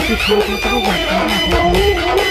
একটু ছোট ছোট বাচ্চা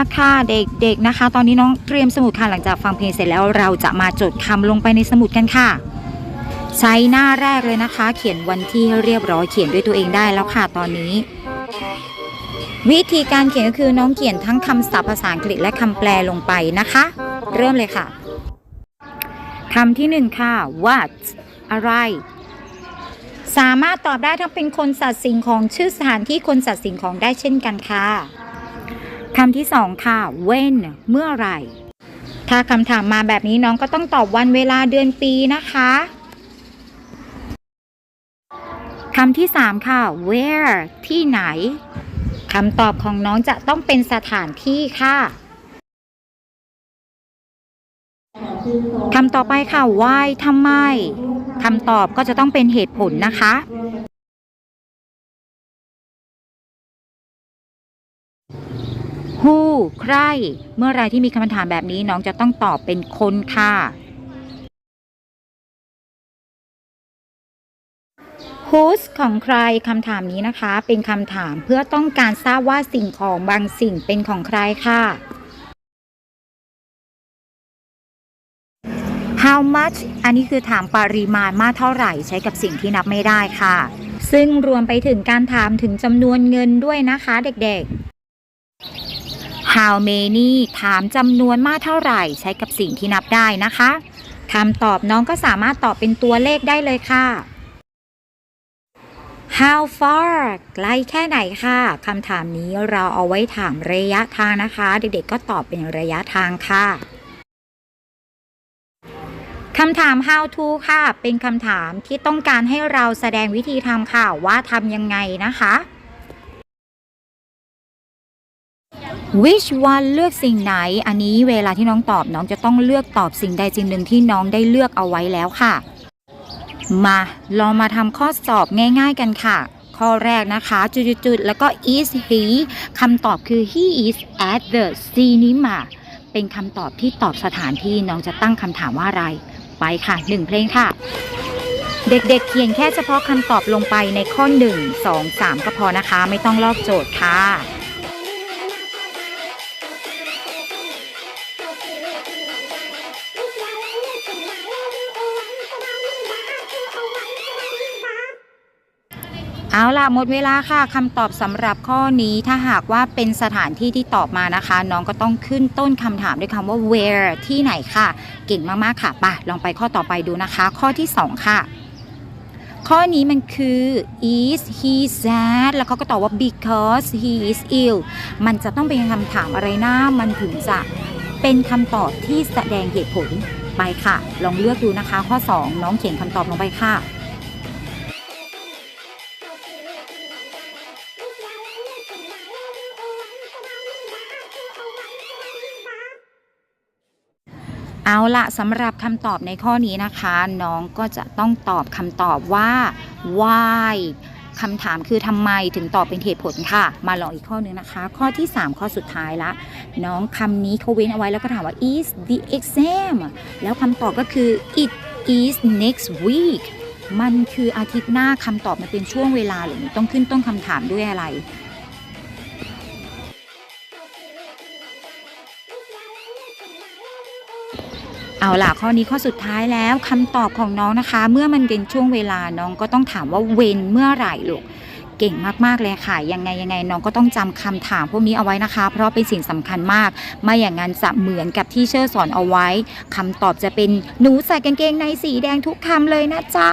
ก็บอกว่าเขาอาจจะเอาล่ะค่ะเด็กๆนะคะ ตอนนี้น้องเตรียมสมุดค่ะหลังจากฟังเพลงเสร็จแล้วเราจะมาจดคำลงไปในสมุดกันค่ะ ใช้หน้าแรกเลยนะคะ เขียนวันที่ให้เรียบร้อยเขียนด้วยตัวเองได้แล้วค่ะตอนนี้ วิธีการเขียนก็คือน้องเขียนทั้งคำศัพท์ภาษาอังกฤษและคำแปลลงไปนะคะ เริ่มเลยค่ะคำที่หนึ่งค่ะ what อะไร สามารถตอบได้ทั้งเป็นคนสัตว์สิ่งของชื่อสถานที่คนสัตว์สิ่งของได้เช่นกันค่ะ คำที่สองค่ะ when เมื่อไหร่ ถ้าคำถามมาแบบนี้น้องก็ต้องตอบวันเวลาเดือนปีนะคะคำที่สามค่ะ where ที่ไหนคำตอบของน้องจะต้องเป็นสถานที่ค่ะคำต่อไปค่ะ why ทำไมคำตอบก็จะต้องเป็นเหตุผลนะคะ ใคร เมื่อไรที่มีคำถามแบบนี้น้องจะต้องตอบเป็นคนค่ะ whose ของใครคำถามนี้นะคะ เป็นคำถามเพื่อต้องการทราบว่าสิ่งของบางสิ่งเป็นของใครค่ะ how much อันนี้คือถามปริมาณมากเท่าไหร่ใช้กับสิ่งที่นับไม่ได้ค่ะ ซึ่งรวมไปถึงการถามถึงจำนวนเงินด้วยนะคะเด็กๆ how many ถามจำนวนมากเท่าไหร่ ใช้กับสิ่งที่นับได้นะคะคำตอบน้องก็สามารถตอบเป็นตัวเลขได้เลยค่ะ how far ไกลแค่ไหนค่ะคำถามนี้เราเอาไว้ถามระยะทางนะคะ เด็กๆก็ตอบเป็นระยะทางค่ะคำถาม how to ค่ะ เป็นคำถามที่ต้องการให้เราแสดงวิธีทำค่ะ ว่าทำยังไงนะคะ which one เลือกสิ่งไหน อันนี้เวลาที่น้องตอบน้องจะต้องเลือกตอบสิ่งใดสิ่งหนึ่งที่น้องได้เลือกเอาไว้แล้วค่ะ มาลองมาทำข้อสอบง่ายๆกันค่ะ ข้อแรกนะคะจุดๆแล้วก็ is he คำตอบคือ he is at the cinema เป็นคำตอบที่ตอบสถานที่น้องจะตั้งคำถามว่าอะไร ไปค่ะหนึ่งเพลงค่ะ เด็กๆเขียนแค่เฉพาะคำตอบลงไปในข้อ 1 2 3 ก็พอนะคะ ไม่ต้องลอกโจทย์ค่ะ เอาล่ะหมดเวลาค่ะคำตอบสำหรับข้อนี้ถ้าหากว่าเป็นสถานที่ที่ตอบมานะคะ น้องก็ต้องขึ้นต้นคำถามด้วยคำว่า where ที่ไหนค่ะ เก่งมากๆค่ะไป่ะลองไปข้อต่อไปดูนะคะ ข้อที่ 2 ค่ะ ข้อนี้มันคือ is he sad แล้วเขาก็ตอบว่า because he is ill มันจะต้องเป็นคำถามอะไรนะมันถึงจะเป็นคำตอบที่แสดงเหตุผลไปค่ะ ลองเลือกดูนะคะ ข้อ 2 น้องเขียนคำตอบลงไปค่ะ เอาละสำหรับคำตอบในข้อนี้นะคะ น้องก็จะต้องตอบคำตอบว่า why คำถามคือทำไมถึงตอบเป็นเหตุผลค่ะ มาลองอีกข้อหนึงนะคะ ข้อที่ 3 ข้อสุดท้ายละ น้องคำนี้เขาเว้นเอาไว้แล้วก็ถามว่า is the exam แล้วคำตอบก็คือ it is next week มันคืออาทิตย์หน้าคำตอบมันเป็นช่วงเวลาหรือต้องขึ้นต้นคำถามด้วยอะไร เอาล่ะข้อนี้ข้อสุดท้ายแล้วคำตอบของน้องนะคะ เมื่อมันเป็นช่วงเวลาน้องก็ต้องถามว่าเวนเมื่อไหร่ลูกเก่งมากๆเลยค่ะ ยังไงยังไงน้องก็ต้องจำคำถามพวกนี้เอาไว้นะคะ เพราะเป็นสิ่งสำคัญมาก ไม่อย่างนั้นจะเหมือนกับที่เชอร์สอนเอาไว้คำตอบจะเป็นหนูใส่กางเกงในสีแดงทุกคำเลยนะจ๊ะ